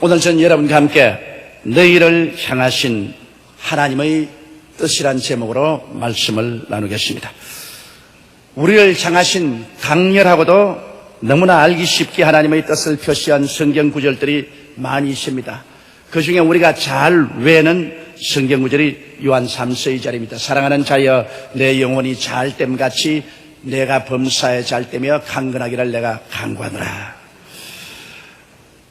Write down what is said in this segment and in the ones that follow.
오늘 전 여러분과 함께 너희를 향하신 하나님의 뜻이란 제목으로 말씀을 나누겠습니다. 우리를 향하신 강렬하고도 너무나 알기 쉽게 하나님의 뜻을 표시한 성경 구절들이 많이 있습니다. 그 중에 우리가 잘 외는 성경 구절이 요한 3서 2절입니다. 사랑하는 자여 내 영혼이 잘됨같이 내가 범사에 잘 되며 강건하기를 내가 강구하노라.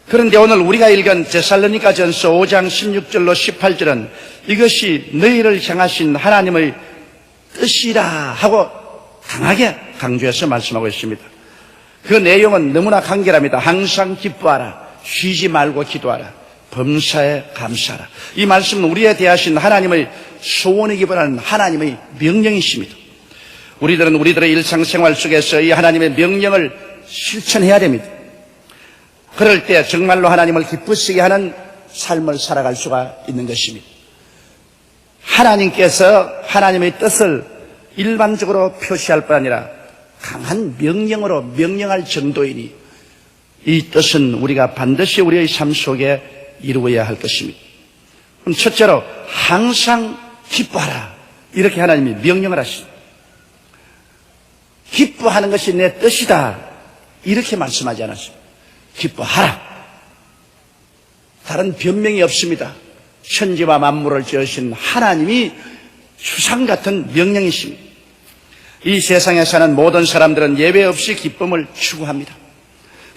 그런데 오늘 우리가 읽은 제살로니가 전서 5장 16절로 18절은 이것이 너희를 향하신 하나님의 뜻이라 하고 강하게 강조해서 말씀하고 있습니다. 그 내용은 너무나 간결합니다. 항상 기뻐하라. 쉬지 말고 기도하라. 범사에 감사하라. 이 말씀은 우리에 대하신 하나님의 소원이기보다는 하나님의 명령이십니다. 우리들은 우리들의 일상생활 속에서 이 하나님의 명령을 실천해야 됩니다. 그럴 때 정말로 하나님을 기쁘시게 하는 삶을 살아갈 수가 있는 것입니다. 하나님께서 하나님의 뜻을 일반적으로 표시할 뿐 아니라 강한 명령으로 명령할 정도이니 이 뜻은 우리가 반드시 우리의 삶 속에 이루어야 할 것입니다. 그럼 첫째로 항상 기뻐하라. 이렇게 하나님이 명령을 하십니다. 기뻐하는 것이 내 뜻이다. 이렇게 말씀하지 않았습니다. 기뻐하라. 다른 변명이 없습니다. 천지와 만물을 지으신 하나님이 추상 같은 명령이십니다. 이 세상에 사는 모든 사람들은 예외 없이 기쁨을 추구합니다.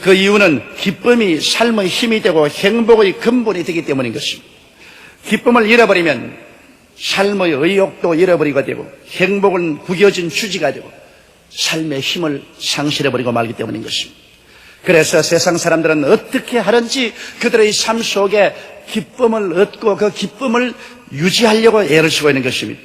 그 이유는 기쁨이 삶의 힘이 되고 행복의 근본이 되기 때문인 것입니다. 기쁨을 잃어버리면 삶의 의욕도 잃어버리게 되고 행복은 구겨진 휴지가 되고 삶의 힘을 상실해버리고 말기 때문인 것입니다. 그래서 세상 사람들은 어떻게 하든지 그들의 삶 속에 기쁨을 얻고 그 기쁨을 유지하려고 애를 쓰고 있는 것입니다.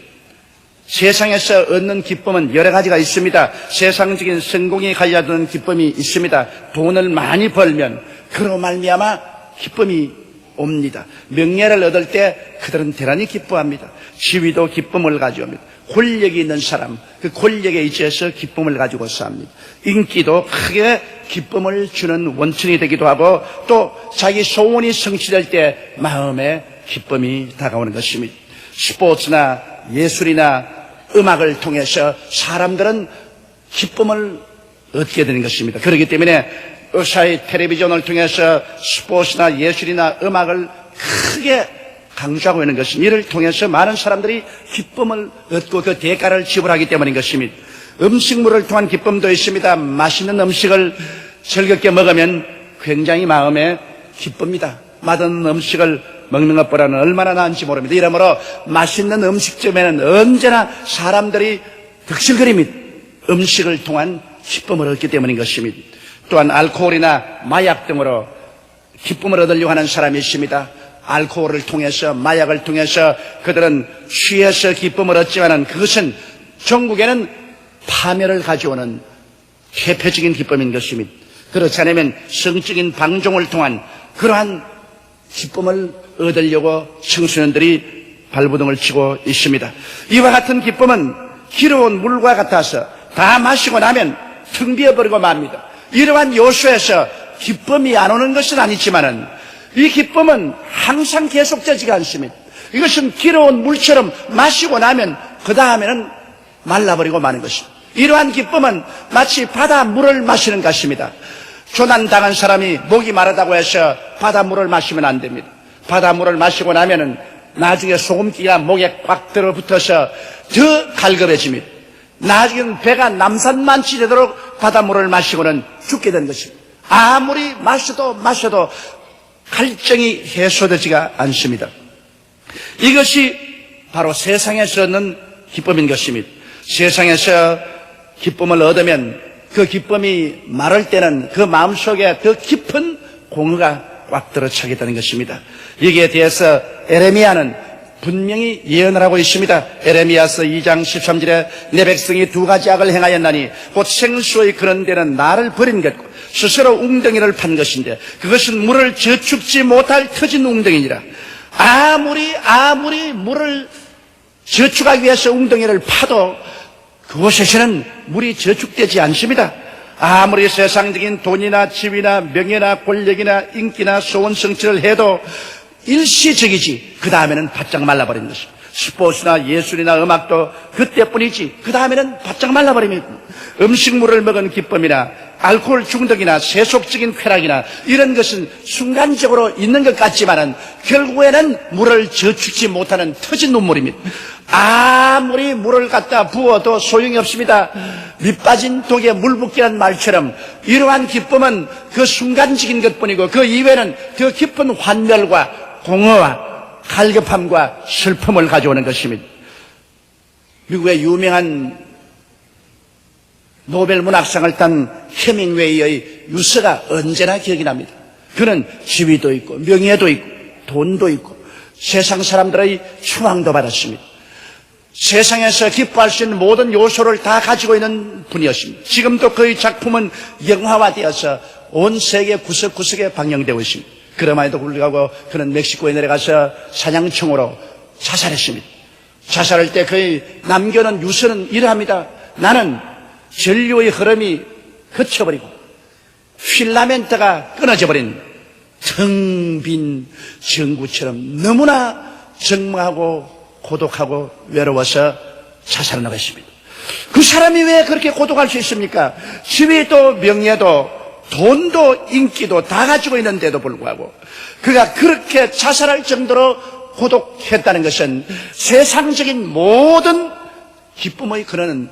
세상에서 얻는 기쁨은 여러 가지가 있습니다. 세상적인 성공에 관련된 기쁨이 있습니다. 돈을 많이 벌면 그로 말미암아 기쁨이 옵니다. 명예를 얻을 때 그들은 대단히 기뻐합니다. 지위도 기쁨을 가져옵니다. 권력이 있는 사람, 그 권력에 의지해서 기쁨을 가지고 삽니다. 인기도 크게 기쁨을 주는 원천이 되기도 하고 또 자기 소원이 성취될 때 마음에 기쁨이 다가오는 것입니다. 스포츠나 예술이나 음악을 통해서 사람들은 기쁨을 얻게 되는 것입니다. 그렇기 때문에 의사의 텔레비전을 통해서 스포츠나 예술이나 음악을 크게 강조하고 있는 것입니다. 이를 통해서 많은 사람들이 기쁨을 얻고 그 대가를 지불하기 때문인 것입니다. 음식물을 통한 기쁨도 있습니다. 맛있는 음식을 즐겁게 먹으면 굉장히 마음에 기쁩니다. 맛은 음식을 먹는 것보다는 얼마나 나은지 모릅니다. 이러므로 맛있는 음식점에는 언제나 사람들이 득실거립니다. 음식을 통한 기쁨을 얻기 때문인 것입니다. 또한 알코올이나 마약 등으로 기쁨을 얻으려고 하는 사람이 있습니다. 알코올을 통해서 마약을 통해서 그들은 취해서 기쁨을 얻지만은 그것은 전국에는 파멸을 가져오는 대표적인 기쁨인 것입니다. 그렇지 않으면 성적인 방종을 통한 그러한 기쁨을 얻으려고 청소년들이 발부둥을 치고 있습니다. 이와 같은 기쁨은 기러운 물과 같아서 다 마시고 나면 텅 비어버리고 맙니다. 이러한 요소에서 기쁨이 안 오는 것은 아니지만은 이 기쁨은 항상 계속되지가 않습니다. 이것은 기러운 물처럼 마시고 나면 그 다음에는 말라버리고 마는 것입니다. 이러한 기쁨은 마치 바닷물을 마시는 것입니다. 조난당한 사람이 목이 마르다고 해서 바닷물을 마시면 안 됩니다. 바닷물을 마시고 나면은 나중에 소금기가 목에 꽉 들어붙어서 더 갈급해집니다. 나중에는 배가 남산만치 되도록 바닷물을 마시고는 죽게 되는 것입니다. 아무리 마셔도 마셔도 갈증이 해소되지가 않습니다. 이것이 바로 세상에서 얻는 기쁨인 것입니다. 세상에서 기쁨을 얻으면 그 기쁨이 마를 때는 그 마음속에 더 깊은 공허가 꽉 들어차게 되는 것입니다. 여기에 대해서 에레미야는 분명히 예언을 하고 있습니다. 에레미야서 2장 13절에 내 백성이 두 가지 악을 행하였나니 곧 생수의 그런 데는 나를 버린 것고 스스로 웅덩이를 판 것인데 그것은 물을 저축지 못할 터진 웅덩이니라. 아무리 아무리 물을 저축하기 위해서 웅덩이를 파도 그곳에서는 물이 저축되지 않습니다. 아무리 세상적인 돈이나 집이나 명예나 권력이나 인기나 소원 성취를 해도 일시적이지 그 다음에는 바짝 말라버리는 것입니다. 스포츠나 예술이나 음악도 그때뿐이지 그 다음에는 바짝 말라버립니다. 음식물을 먹은 기쁨이나 알코올 중독이나 세속적인 쾌락이나 이런 것은 순간적으로 있는 것 같지만은 결국에는 물을 저축지 못하는 터진 눈물입니다. 아무리 물을 갖다 부어도 소용이 없습니다. 밑빠진 독에 물 붓기란 말처럼 이러한 기쁨은 그 순간적인 것뿐이고 그 이외에는 더 깊은 환멸과 공허와 갈급함과 슬픔을 가져오는 것입니다. 미국의 유명한 노벨 문학상을 탄 헤밍웨이의 유서가 언제나 기억이 납니다. 그는 지위도 있고 명예도 있고 돈도 있고 세상 사람들의 추앙도 받았습니다. 세상에서 기뻐할 수 있는 모든 요소를 다 가지고 있는 분이었습니다. 지금도 그의 작품은 영화화되어서 온 세계 구석구석에 방영되고 있습니다. 그럼에도 불구하고 그는 멕시코에 내려가서 사냥총으로 자살했습니다. 자살할 때 그의 남겨놓은 유서는 이러합니다. 나는 전류의 흐름이 그쳐버리고 필라멘트가 끊어져 버린 텅빈 전구처럼 너무나 적막하고 고독하고 외로워서 자살을 하겠습니다. 그 사람이 왜 그렇게 고독할 수 있습니까? 지위도 명예도 돈도 인기도 다 가지고 있는데도 불구하고 그가 그렇게 자살할 정도로 고독했다는 것은 세상적인 모든 기쁨의 근원은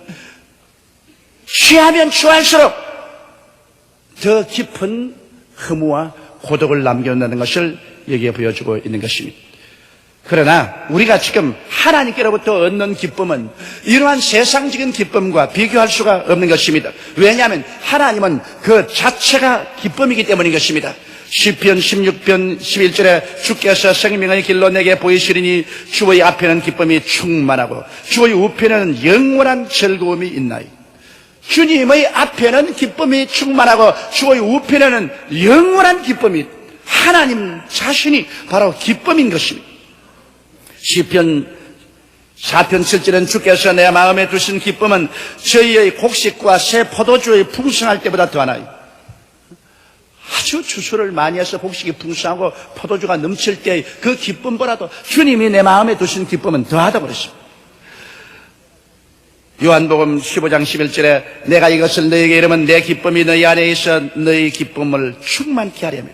취하면 취할수록 더 깊은 허무와 고독을 남겨놓는 것을 여기에 보여주고 있는 것입니다. 그러나 우리가 지금 하나님께로부터 얻는 기쁨은 이러한 세상적인 기쁨과 비교할 수가 없는 것입니다. 왜냐하면 하나님은 그 자체가 기쁨이기 때문인 것입니다. 시편 16편 11절에 주께서 생명의 길로 내게 보이시리니 주의 앞에는 기쁨이 충만하고 주의 우편에는 영원한 즐거움이 있나이. 주님의 앞에는 기쁨이 충만하고 주의 우편에는 영원한 기쁨이 하나님 자신이 바로 기쁨인 것입니다. 시편 4편 7절은 주께서 내 마음에 두신 기쁨은 저희의 곡식과 새 포도주의 풍성할 때보다 더하나요. 아주 주수를 많이 해서 곡식이 풍성하고 포도주가 넘칠 때 그 기쁨보다도 주님이 내 마음에 두신 기쁨은 더하다고 그랬습니다. 요한복음 15장 11절에 내가 이것을 너에게 이르면 내 기쁨이 너희 안에 있어 너희 기쁨을 충만케 하려며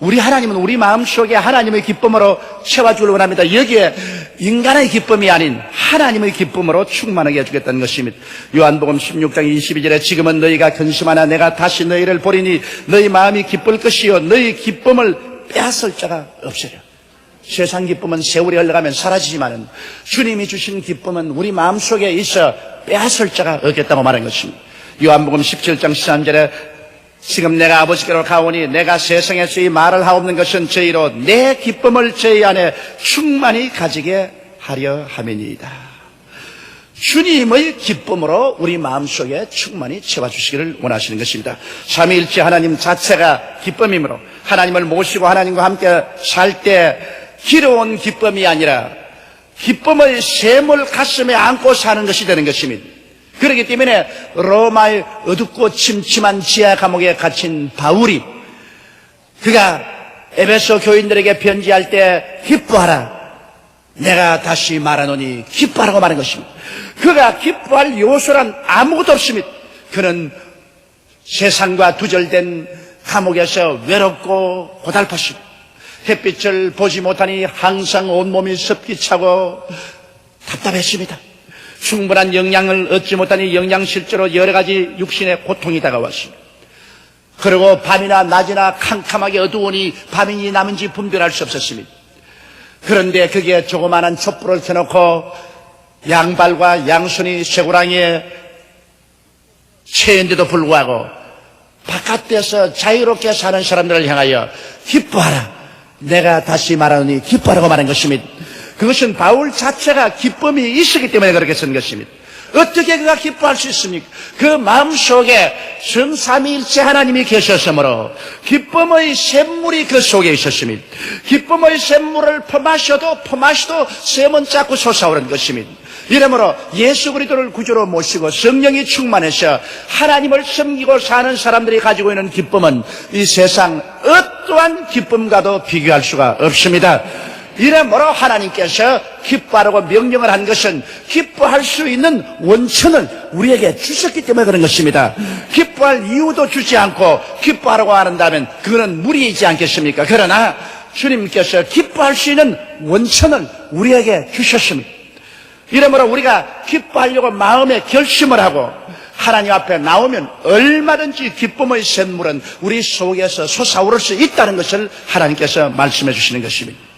우리 하나님은 우리 마음속에 하나님의 기쁨으로 채워주길 원합니다. 여기에 인간의 기쁨이 아닌 하나님의 기쁨으로 충만하게 해주겠다는 것입니다. 요한복음 16장 22절에 지금은 너희가 근심하나 내가 다시 너희를 보리니 너희 마음이 기쁠 것이요 너희 기쁨을 빼앗을 자가 없으려. 세상 기쁨은 세월이 흘러가면 사라지지만은 주님이 주신 기쁨은 우리 마음속에 있어 빼앗을 자가 없겠다고 말한 것입니다. 요한복음 17장 13절에 지금 내가 아버지께로 가오니 내가 세상에서 이 말을 하옵는 것은 저희로 내 기쁨을 저희 안에 충만히 가지게 하려 함이니이다. 주님의 기쁨으로 우리 마음속에 충만히 채워주시기를 원하시는 것입니다. 삼위일체 하나님 자체가 기쁨이므로 하나님을 모시고 하나님과 함께 살 때 기로운 기쁨이 아니라 기쁨의 샘을 가슴에 안고 사는 것이 되는 것입니다. 그렇기 때문에 로마의 어둡고 침침한 지하 감옥에 갇힌 바울이 그가 에베소 교인들에게 편지할 때 기뻐하라. 내가 다시 말하노니 기뻐하라고 말한 것입니다. 그가 기뻐할 요소란 아무것도 없습니다. 그는 세상과 두절된 감옥에서 외롭고 고달팠습니다. 햇빛을 보지 못하니 항상 온몸이 습기 차고 답답했습니다. 충분한 영양을 얻지 못하니 영양실조로 여러 가지 육신의 고통이 다가왔습니다. 그리고 밤이나 낮이나 캄캄하게 어두우니 밤이니 남은지 분별할 수 없었습니다. 그런데 그게 조그마한 촛불을 켜놓고 양발과 양손이 쇠고랑이에 채인데도 불구하고 바깥에서 자유롭게 사는 사람들을 향하여 기뻐하라. 내가 다시 말하노니 기뻐하라고 말한 것입니다. 그것은 바울 자체가 기쁨이 있었기 때문에 그렇게 쓴 것입니다. 어떻게 그가 기뻐할 수 있습니까? 그 마음 속에 성삼위일체 하나님이 계셨으므로 기쁨의 샘물이 그 속에 있었습니다. 기쁨의 샘물을 퍼마셔도 퍼마셔도 샘은 자꾸 솟아오른 것입니다. 이러므로 예수 그리스도를 구주로 모시고 성령이 충만해서 하나님을 섬기고 사는 사람들이 가지고 있는 기쁨은 이 세상 어떠한 기쁨과도 비교할 수가 없습니다. 이러므로 하나님께서 기뻐하라고 명령을 한 것은 기뻐할 수 있는 원천을 우리에게 주셨기 때문에 그런 것입니다. 기뻐할 이유도 주지 않고 기뻐하라고 한다면 그거는 무리이지 않겠습니까? 그러나 주님께서 기뻐할 수 있는 원천을 우리에게 주셨습니다. 이러므로 우리가 기뻐하려고 마음에 결심을 하고 하나님 앞에 나오면 얼마든지 기쁨의 샘물은 우리 속에서 솟아오를 수 있다는 것을 하나님께서 말씀해 주시는 것입니다.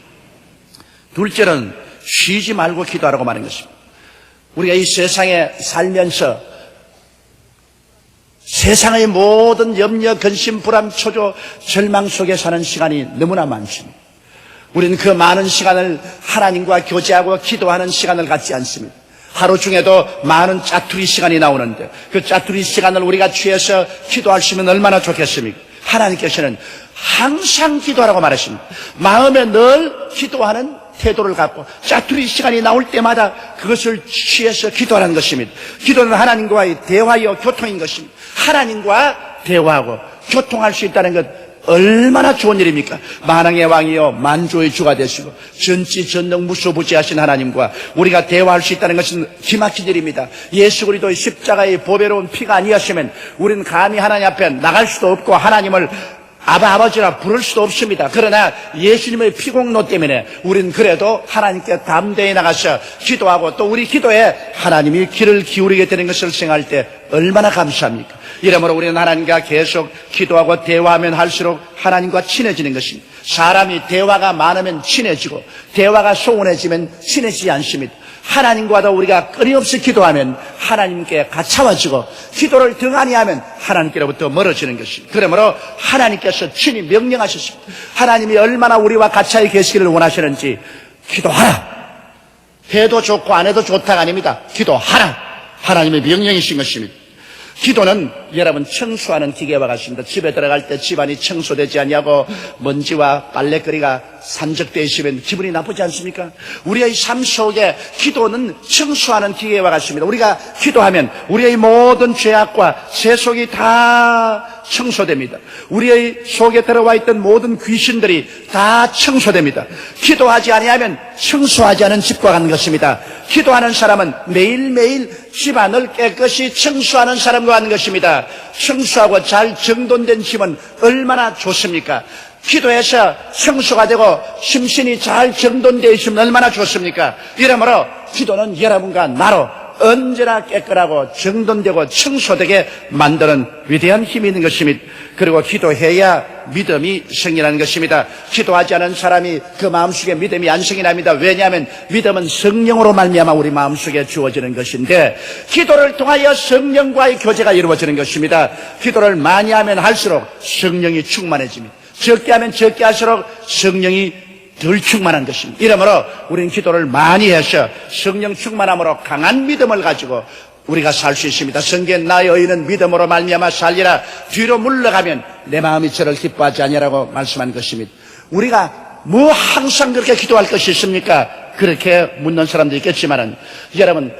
둘째는 쉬지 말고 기도하라고 말하는 것입니다. 우리가 이 세상에 살면서 세상의 모든 염려, 근심, 불안, 초조, 절망 속에 사는 시간이 너무나 많습니다. 우리는 그 많은 시간을 하나님과 교제하고 기도하는 시간을 갖지 않습니다. 하루 중에도 많은 짜투리 시간이 나오는데 그 짜투리 시간을 우리가 취해서 기도할 수 있으면 얼마나 좋겠습니까? 하나님께서는 항상 기도하라고 말하십니다. 마음에 늘 기도하는 태도를 갖고 짜투리 시간이 나올 때마다 그것을 취해서 기도하는 것입니다. 기도는 하나님과의 대화요 교통인 것입니다. 하나님과 대화하고 교통할 수 있다는 것 얼마나 좋은 일입니까? 만왕의 왕이요 만조의 주가 되시고 전지 전능 무소부지하신 하나님과 우리가 대화할 수 있다는 것은 기막힌 일입니다. 예수 그리스도의 십자가의 보배로운 피가 아니었으면 우리는 감히 하나님 앞에 나갈 수도 없고 하나님을 아바 아버지라 부를 수도 없습니다. 그러나 예수님의 피공로 때문에 우리는 그래도 하나님께 담대히 나가서 기도하고 또 우리 기도에 하나님이 귀를 기울이게 되는 것을 생각할 때 얼마나 감사합니까? 이러므로 우리는 하나님과 계속 기도하고 대화하면 할수록 하나님과 친해지는 것입니다. 사람이 대화가 많으면 친해지고 대화가 소원해지면 친해지지 않습니다. 하나님과도 우리가 끊임없이 기도하면 하나님께 가차워지고 기도를 등한히 하면 하나님께로부터 멀어지는 것입니다. 그러므로 하나님께서 친히 명령하셨습니다. 하나님이 얼마나 우리와 가차에 계시기를 원하시는지 기도하라. 해도 좋고 안 해도 좋다가 아닙니다. 기도하라. 하나님의 명령이신 것입니다. 기도는 여러분 청소하는 기계와 같습니다. 집에 들어갈 때 집안이 청소되지 않냐고 먼지와 빨래거리가 산적되어 있으면 기분이 나쁘지 않습니까? 우리의 삶 속에 기도는 청소하는 기계와 같습니다. 우리가 기도하면 우리의 모든 죄악과 세속이 다 청소됩니다. 우리의 속에 들어와 있던 모든 귀신들이 다 청소됩니다. 기도하지 아니하면 청소하지 않은 집과 같은 것입니다. 기도하는 사람은 매일매일 집안을 깨끗이 청소하는 사람과 같은 것입니다. 청소하고 잘 정돈된 집은 얼마나 좋습니까? 기도해서 청소가 되고 심신이 잘 정돈되어 있으면 얼마나 좋습니까? 이러므로 기도는 여러분과 나로 언제나 깨끗하고 정돈되고 청소되게 만드는 위대한 힘이 있는 것입니다. 그리고 기도해야 믿음이 생기는 것입니다. 기도하지 않은 사람이 그 마음속에 믿음이 안 생기납니다. 왜냐하면 믿음은 성령으로 말미암아 우리 마음속에 주어지는 것인데 기도를 통하여 성령과의 교제가 이루어지는 것입니다. 기도를 많이 하면 할수록 성령이 충만해집니다. 적게 하면 적게 할수록 성령이 덜 충만한 것입니다. 이러므로 우리는 기도를 많이 해서 성령 충만함으로 강한 믿음을 가지고 우리가 살 수 있습니다. 성경 나의 의는 믿음으로 말미암아 살리라. 뒤로 물러가면 내 마음이 저를 기뻐하지 아니라고 말씀한 것입니다. 우리가 뭐 항상 그렇게 기도할 것이 있습니까? 그렇게 묻는 사람도 있겠지만은 여러분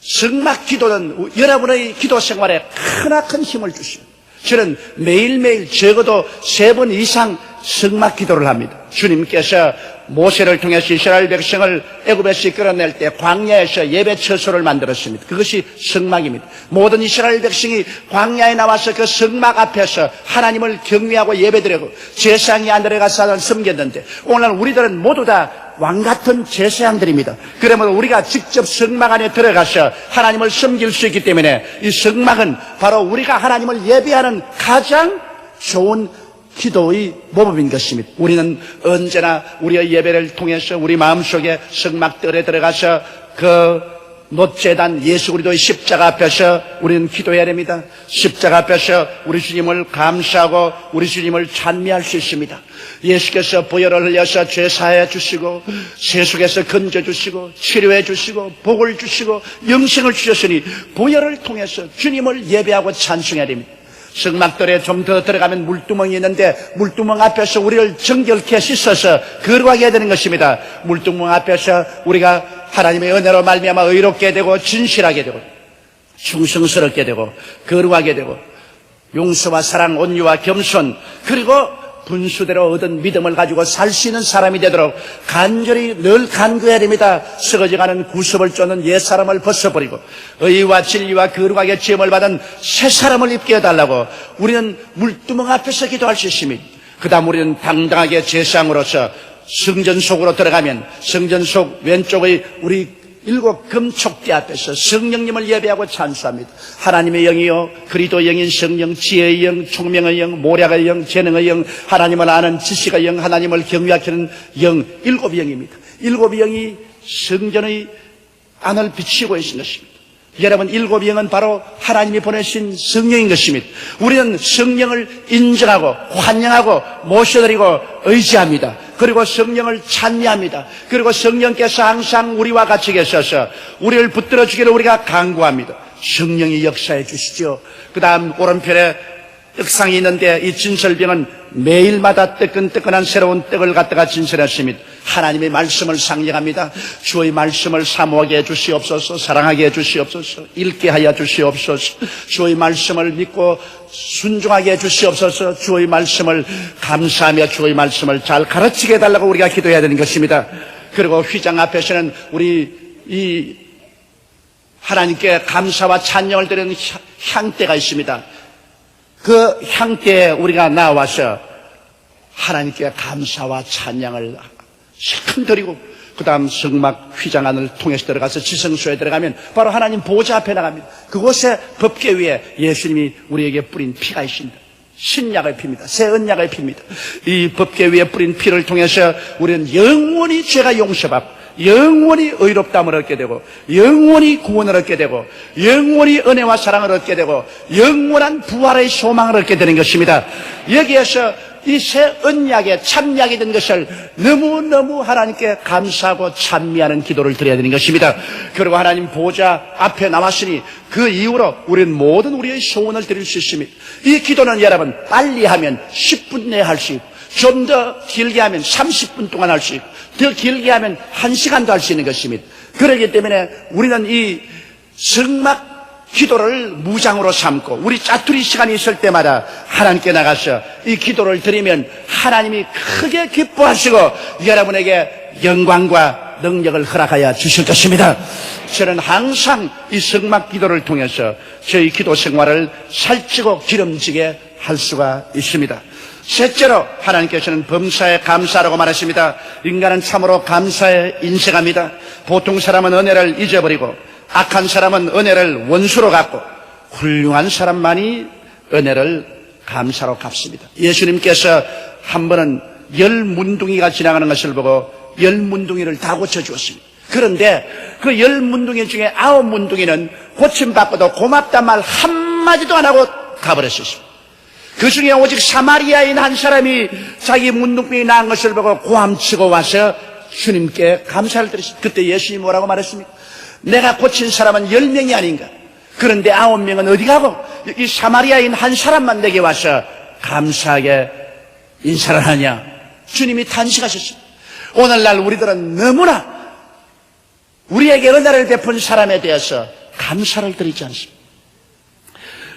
성막 기도는 여러분의 기도 생활에 크나큰 힘을 주십니다. 저는 매일매일 적어도 세 번 이상 성막 기도를 합니다. 주님께서 모세를 통해서 이스라엘 백성을 애굽에서 이끌어낼 때 광야에서 예배 처소를 만들었습니다. 그것이 성막입니다. 모든 이스라엘 백성이 광야에 나와서 그 성막 앞에서 하나님을 경외하고 예배드리고 제상이 안 들어가서 섬겼는데 오늘 우리들은 모두 다 왕 같은 제사장들입니다. 그러면 우리가 직접 성막 안에 들어가서 하나님을 섬길 수 있기 때문에 이 성막은 바로 우리가 하나님을 예배하는 가장 좋은 기도의 모범인 것입니다. 우리는 언제나 우리의 예배를 통해서 우리 마음속에 성막들에 들어가서 그 노재단 예수 그리스도의 십자가 앞에서 우리는 기도해야 됩니다. 십자가 앞에서 우리 주님을 감사하고 우리 주님을 찬미할 수 있습니다. 예수께서 보혈을 흘려서 죄 사해 주시고 세속에서 건져 주시고 치료해 주시고 복을 주시고 영생을 주셨으니 보혈을 통해서 주님을 예배하고 찬송해야 됩니다. 성막들에 좀 더 들어가면 물두멍이 있는데 물두멍 앞에서 우리를 정결케 씻어서 거룩하게 되는 것입니다. 물두멍 앞에서 우리가 하나님의 은혜로 말미암아 의롭게 되고 진실하게 되고 충성스럽게 되고 거룩하게 되고 용서와 사랑, 온유와 겸손 그리고 분수대로 얻은 믿음을 가지고 살 수 있는 사람이 되도록 간절히 늘 간구해야 됩니다. 썩어져가는 구습을 쫓는 옛 사람을 벗어버리고 의와 진리와 거룩하게 지음을 받은 새 사람을 입게 해달라고 우리는 물두멍 앞에서 기도할 수 있습니다. 그 다음 우리는 당당하게 제상으로서 성전 속으로 들어가면 성전 속 왼쪽의 우리 일곱 금촉대 앞에서 성령님을 예배하고 찬수합니다. 하나님의 영이요, 그리도 영인 성령, 지혜의 영, 총명의 영, 모략의 영, 재능의 영, 하나님을 아는 지식의 영, 하나님을 경외하는 영, 일곱 영입니다. 일곱 영이 성전의 안을 비치고 있는 것입니다. 여러분, 일곱 영은 바로 하나님이 보내신 성령인 것입니다. 우리는 성령을 인정하고 환영하고 모셔드리고 의지합니다. 그리고 성령을 찬미합니다. 그리고 성령께서 항상 우리와 같이 계셔서 우리를 붙들어 주기를 우리가 간구합니다. 성령이 역사해 주시죠. 그 다음 오른편에 떡상이 있는데 이 진설병은 매일마다 뜨끈뜨끈한 새로운 떡을 갖다가 진설했습니다. 하나님의 말씀을 상징합니다. 주의 말씀을 사모하게 해주시옵소서, 사랑하게 해주시옵소서, 읽게 하여 주시옵소서, 주의 말씀을 믿고 순종하게 해주시옵소서, 주의 말씀을 감사하며 주의 말씀을 잘 가르치게 해달라고 우리가 기도해야 되는 것입니다. 그리고 휘장 앞에서는 우리 이 하나님께 감사와 찬양을 드리는 향대가 있습니다. 그 향대에 우리가 나와서 하나님께 감사와 찬양을 드리고 그 다음 성막 휘장 안을 통해서 들어가서 지성소에 들어가면 바로 하나님 보좌 앞에 나갑니다. 그곳에 법계 위에 예수님이 우리에게 뿌린 피가 있습니다. 신약을 핍니다. 새 언약을 핍니다. 이 법계 위에 뿌린 피를 통해서 우리는 영원히 죄가 용서받고 영원히 의롭담을 얻게 되고 영원히 구원을 얻게 되고 영원히 은혜와 사랑을 얻게 되고 영원한 부활의 소망을 얻게 되는 것입니다. 여기에서 이 새 언약의 참약이 된 것을 너무너무 하나님께 감사하고 찬미하는 기도를 드려야 되는 것입니다. 그리고 하나님 보좌 앞에 나왔으니 그 이후로 우리는 모든 우리의 소원을 드릴 수 있습니다. 이 기도는 여러분 빨리 하면 10분 내에 할 수 있고 좀 더 길게 하면 30분 동안 할 수 있고 더 길게 하면 1시간도 할 수 있는 것입니다. 그렇기 때문에 우리는 이 성막 기도를 무장으로 삼고 우리 짜투리 시간이 있을 때마다 하나님께 나가서 이 기도를 드리면 하나님이 크게 기뻐하시고 여러분에게 영광과 능력을 허락하여 주실 것입니다. 저는 항상 이 성막 기도를 통해서 저희 기도 생활을 살찌고 기름지게 할 수가 있습니다. 셋째로 하나님께서는 범사에 감사라고 말하십니다. 인간은 참으로 감사에 인색합니다. 보통 사람은 은혜를 잊어버리고 악한 사람은 은혜를 원수로 갚고 훌륭한 사람만이 은혜를 감사로 갚습니다. 예수님께서 한 번은 열 문둥이가 지나가는 것을 보고 열 문둥이를 다 고쳐주었습니다. 그런데 그 열 문둥이 중에 아홉 문둥이는 고침받고도 고맙단 말 한마디도 안 하고 가버렸습니다. 그 중에 오직 사마리아인 한 사람이 자기 문둥병이 나은 것을 보고 고함치고 와서 주님께 감사를 드렸습니다. 그때 예수님이 뭐라고 말했습니까? 내가 고친 사람은 열 명이 아닌가? 그런데 아홉 명은 어디 가고 이 사마리아인 한 사람만 내게 와서 감사하게 인사를 하냐? 주님이 탄식하셨습니다. 오늘날 우리들은 너무나 우리에게 은혜를 베푼 사람에 대해서 감사를 드리지 않습니다.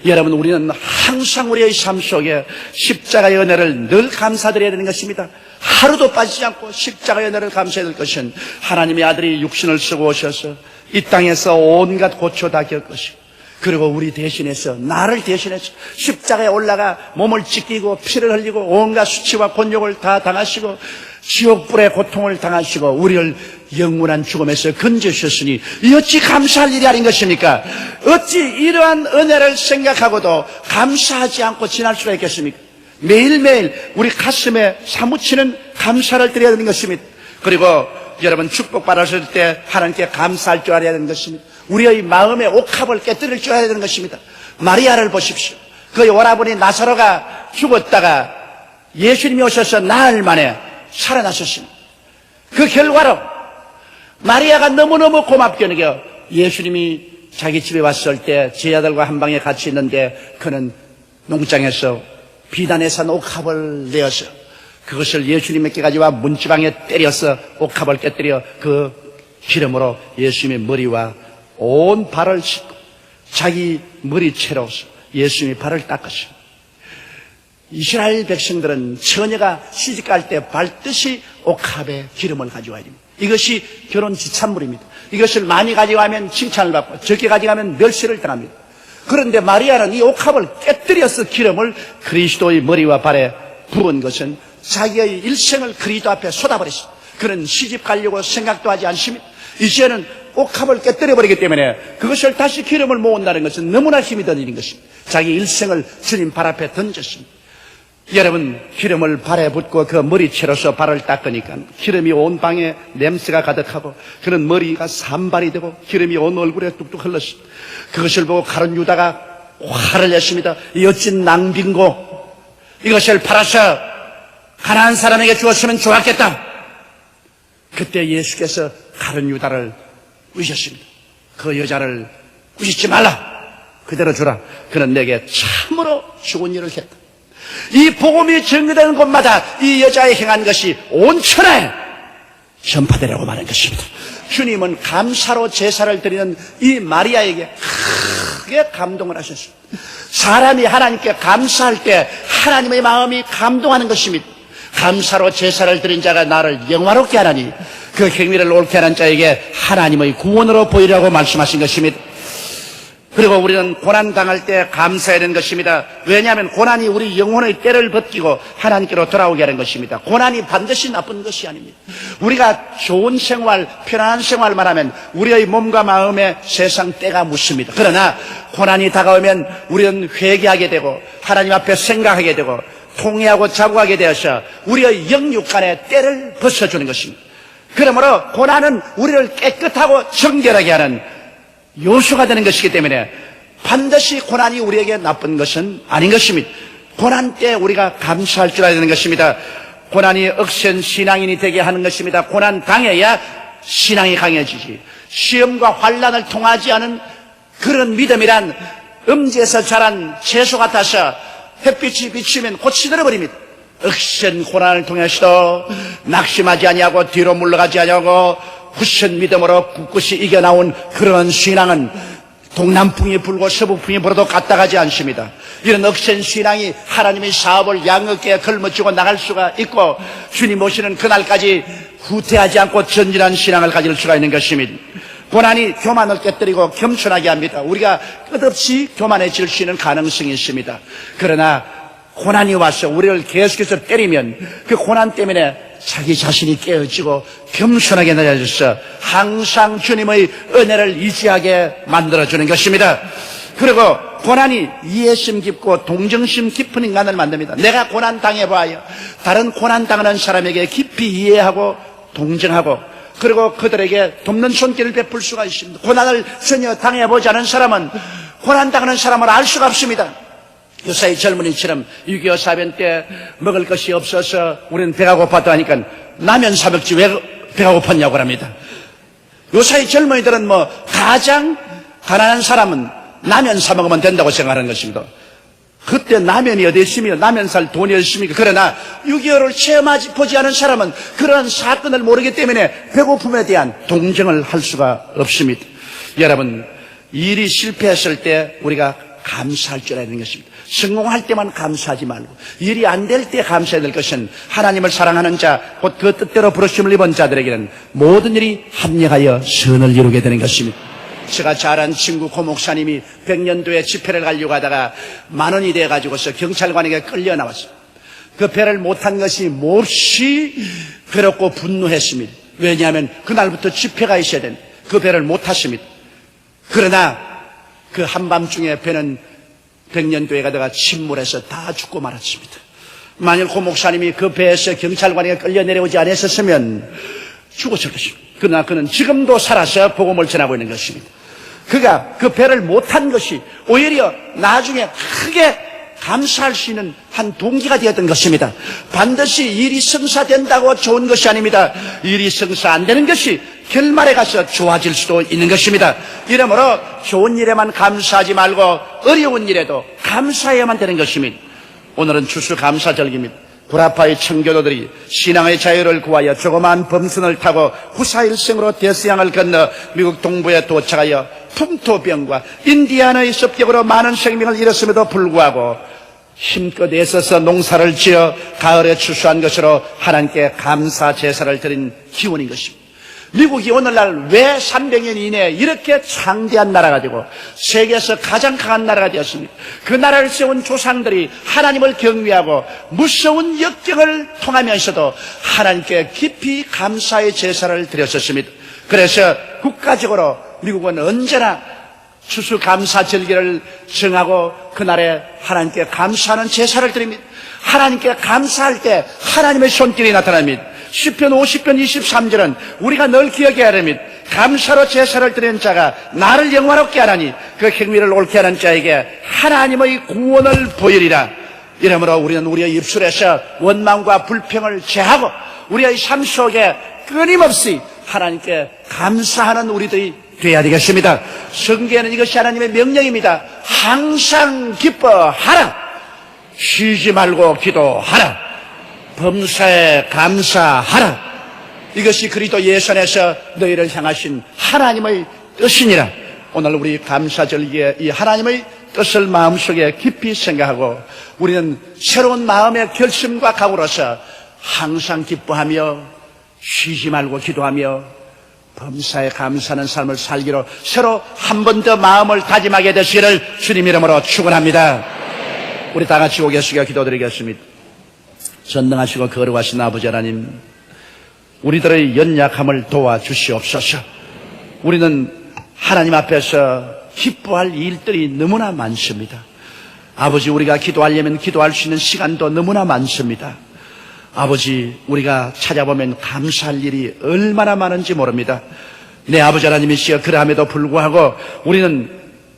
여러분, 우리는 항상 우리의 삶 속에 십자가의 은혜를 늘 감사드려야 되는 것입니다. 하루도 빠지지 않고 십자가의 은혜를 감사해야 될 것은 하나님의 아들이 육신을 쓰고 오셔서 이 땅에서 온갖 고초 다 겪으시고 그리고 우리 대신해서 나를 대신해서 십자가에 올라가 몸을 찢기고 피를 흘리고 온갖 수치와 곤욕을 다 당하시고 지옥불의 고통을 당하시고 우리를 영원한 죽음에서 건져주셨으니 이 어찌 감사할 일이 아닌 것입니까? 어찌 이러한 은혜를 생각하고도 감사하지 않고 지날 수가 있겠습니까? 매일매일 우리 가슴에 사무치는 감사를 드려야 되는 것입니다. 그리고 여러분 축복받았을 때 하나님께 감사할 줄 알아야 되는 것입니다. 우리의 마음의 옥합을 깨뜨릴 줄 알아야 되는 것입니다. 마리아를 보십시오. 그의 오라버니 나사로가 죽었다가 예수님이 오셔서 나흘 만에 살아나셨습니다. 그 결과로 마리아가 너무너무 고맙게 느껴 예수님이 자기 집에 왔을 때 제 아들과 한 방에 같이 있는데 그는 농장에서 비단에 산 옥합을 내어서 그것을 예수님에게 가져와 문지방에 때려서 옥합을 깨뜨려 그 기름으로 예수님의 머리와 온 발을 씻고 자기 머리채로서 예수님의 발을 닦았습니다. 이스라엘 백성들은 처녀가 시집갈 때 밟듯이 옥합에 기름을 가져와야 됩니다. 이것이 결혼 지참물입니다. 이것을 많이 가져가면 칭찬을 받고 적게 가져가면 멸시를 당합니다. 그런데 마리아는 이 옥합을 깨뜨려서 기름을 그리스도의 머리와 발에 부은 것은 자기의 일생을 그리스도 앞에 쏟아버렸습니다. 그는 시집 가려고 생각도 하지 않습니다. 이제는 옥합을 깨뜨려 버리기 때문에 그것을 다시 기름을 모은다는 것은 너무나 힘이 든 일인 것입니다. 자기 일생을 주님 발 앞에 던졌습니다. 여러분 기름을 발에 붓고 그 머리채로서 발을 닦으니까 기름이 온 방에 냄새가 가득하고 그는 머리가 산발이 되고 기름이 온 얼굴에 뚝뚝 흘렀습니다. 그것을 보고 가론 유다가 화를 냈습니다. 이 어찐 낭빈고 이것을 팔아서 가난한 사람에게 주었으면 좋았겠다. 그때 예수께서 가론 유다를 우셨습니다. 그 여자를 우시지 말라. 그대로 주라. 그는 내게 참으로 좋은 일을 했다. 이 복음이 전개되는 곳마다 이 여자의 행한 것이 온 천하에 전파되라고 말한 것입니다. 주님은 감사로 제사를 드리는 이 마리아에게 크게 감동을 하셨습니다. 사람이 하나님께 감사할 때 하나님의 마음이 감동하는 것입니다. 감사로 제사를 드린 자가 나를 영화롭게 하나니 그 행위를 옳게 하는 자에게 하나님의 구원으로 보이라고 말씀하신 것입니다. 그리고 우리는 고난 당할 때 감사해야 되는 것입니다. 왜냐하면 고난이 우리 영혼의 때를 벗기고 하나님께로 돌아오게 하는 것입니다. 고난이 반드시 나쁜 것이 아닙니다. 우리가 좋은 생활, 편안한 생활만 하면 우리의 몸과 마음에 세상 때가 묻습니다. 그러나 고난이 다가오면 우리는 회개하게 되고 하나님 앞에 생각하게 되고 통회하고 자고하게 되어서 우리의 영육간의 때를 벗어주는 것입니다. 그러므로 고난은 우리를 깨끗하고 정결하게 하는 요소가 되는 것이기 때문에 반드시 고난이 우리에게 나쁜 것은 아닌 것입니다. 고난 때 우리가 감사할 줄 알아야 되는 것입니다. 고난이 억센 신앙인이 되게 하는 것입니다. 고난 당해야 신앙이 강해지지. 시험과 환란을 통하지 않은 그런 믿음이란 음지에서 자란 채소 같아서 햇빛이 비치면 곧 시들어버립니다. 억센 고난을 통해서도 낙심하지 아니하고 뒤로 물러가지 아니하고 굳은 믿음으로 굳굳이 이겨나온 그런 신앙은 동남풍이 불고 서북풍이 불어도 갔다 가지 않습니다. 이런 억센 신앙이 하나님의 사업을 양겁게 걸머쥐고 나갈 수가 있고 주님 오시는 그날까지 후퇴하지 않고 전진한 신앙을 가질 수가 있는 것입니다. 고난이 교만을 깨뜨리고 겸손하게 합니다. 우리가 끝없이 교만해질 수 있는 가능성이 있습니다. 그러나 고난이 와서 우리를 계속해서 때리면 그 고난 때문에 자기 자신이 깨어지고 겸손하게 낮아져서 항상 주님의 은혜를 의지하게 만들어주는 것입니다. 그리고 고난이 이해심 깊고 동정심 깊은 인간을 만듭니다. 내가 고난 당해봐야 다른 고난 당하는 사람에게 깊이 이해하고 동정하고 그리고 그들에게 돕는 손길을 베풀 수가 있습니다. 고난을 전혀 당해보지 않은 사람은 고난 당하는 사람을 알 수가 없습니다. 요사이 젊은이처럼 6.25 사변 때 먹을 것이 없어서 우리는 배가 고팠다 하니까 라면 사 먹지 왜 배가 고팠냐고 합니다. 요사이 젊은이들은 뭐 가장 가난한 사람은 라면 사 먹으면 된다고 생각하는 것입니다. 그때 라면이 어디 있습니까? 라면 살 돈이 어디 있습니까? 그러나 6.25를 체험하지 보지 않은 사람은 그런 사건을 모르기 때문에 배고픔에 대한 동정을 할 수가 없습니다. 여러분, 일이 실패했을 때 우리가 감사할 줄 아는 것입니다. 성공할 때만 감사하지 말고 일이 안 될 때 감사해야 될 것은 하나님을 사랑하는 자, 곧 그 뜻대로 부르심을 입은 자들에게는 모든 일이 합력하여 선을 이루게 되는 것입니다. 제가 잘 아는 친구 고 목사님이 백년도에 집회를 가려고 하다가 만 원이 돼가지고서 경찰관에게 끌려 나왔어요. 그 배를 못한 것이 몹시 괴롭고 분노했습니다. 왜냐하면 그날부터 집회가 있어야 되는 그 배를 못 탔습니다. 그러나 그 한밤중에 배는 백년도에 가다가 침몰해서 다 죽고 말았습니다. 만일 고 목사님이 그 배에서 경찰관에게 끌려 내려오지 않았었으면 죽었을 것입니다. 그러나 그는 지금도 살아서 복음을 전하고 있는 것입니다. 그가 그 배를 못한 것이 오히려 나중에 크게 감사할 수 있는 한 동기가 되었던 것입니다. 반드시 일이 성사된다고 좋은 것이 아닙니다. 일이 성사 안 되는 것이 결말에 가서 좋아질 수도 있는 것입니다. 이러므로 좋은 일에만 감사하지 말고 어려운 일에도 감사해야만 되는 것입니다. 오늘은 추수감사절기입니다. 구라파의 청교도들이 신앙의 자유를 구하여 조그마한 범선을 타고 후사일생으로 대서양을 건너 미국 동부에 도착하여 풍토병과 인디아나의 습격으로 많은 생명을 잃었음에도 불구하고 힘껏 애써서 농사를 지어 가을에 추수한 것으로 하나님께 감사 제사를 드린 기원인 것입니다. 미국이 오늘날 왜 300년 이내에 이렇게 창대한 나라가 되고 세계에서 가장 강한 나라가 되었습니까? 그 나라를 세운 조상들이 하나님을 경외하고 무서운 역경을 통하면서도 하나님께 깊이 감사의 제사를 드렸었습니다. 그래서 국가적으로 미국은 언제나 추수감사절기를 정하고 그날에 하나님께 감사하는 제사를 드립니다. 하나님께 감사할 때 하나님의 손길이 나타납니다. 10편 50편 23절은 우리가 늘 기억해야 됩니다. 감사로 제사를 드리는 자가 나를 영화롭게 하나니 그 행위를 옳게 하는 자에게 하나님의 구원을 보이리라. 이러므로 우리는 우리의 입술에서 원망과 불평을 제하고 우리의 삶 속에 끊임없이 하나님께 감사하는 우리들이 되어야 되겠습니다. 성경에는 이것이 하나님의 명령입니다. 항상 기뻐하라. 쉬지 말고 기도하라. 범사에 감사하라. 이것이 그리스도 예선에서 너희를 향하신 하나님의 뜻이니라. 오늘 우리 감사절기에 이 하나님의 뜻을 마음속에 깊이 생각하고 우리는 새로운 마음의 결심과 각오로서 항상 기뻐하며 쉬지 말고 기도하며 범사에 감사하는 삶을 살기로 새로 한 번 더 마음을 다짐하게 되시기를 주님 이름으로 축원합니다. 우리 다 같이 고 계시게 기도드리겠습니다. 전능하시고 거룩하신 아버지 하나님, 우리들의 연약함을 도와주시옵소서. 우리는 하나님 앞에서 기뻐할 일들이 너무나 많습니다. 아버지, 우리가 기도하려면 기도할 수 있는 시간도 너무나 많습니다. 아버지, 우리가 찾아보면 감사할 일이 얼마나 많은지 모릅니다. 내 아버지 하나님이시여 그러함에도 불구하고 우리는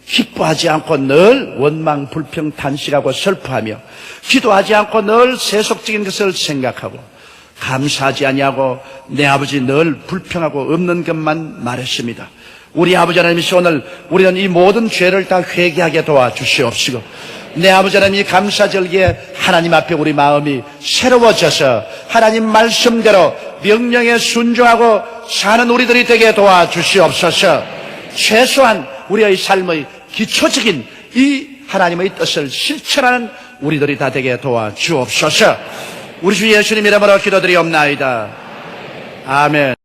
기뻐하지 않고 늘 원망, 불평, 탄식하고 슬퍼하며 기도하지 않고 늘 세속적인 것을 생각하고 감사하지 아니하고 내 아버지 늘 불평하고 없는 것만 말했습니다. 우리 아버지 하나님이시 오늘 우리는 이 모든 죄를 다 회개하게 도와주시옵시고 내 아버지 하나님 이 감사절기에 하나님 앞에 우리 마음이 새로워져서 하나님 말씀대로 명령에 순종하고 사는 우리들이 되게 도와주시옵소서 최소한 우리의 삶의 기초적인 이 하나님의 뜻을 실천하는 우리들이 다 되게 도와 주옵소서. 우리 주 예수님 이름으로 기도드리옵나이다. 아멘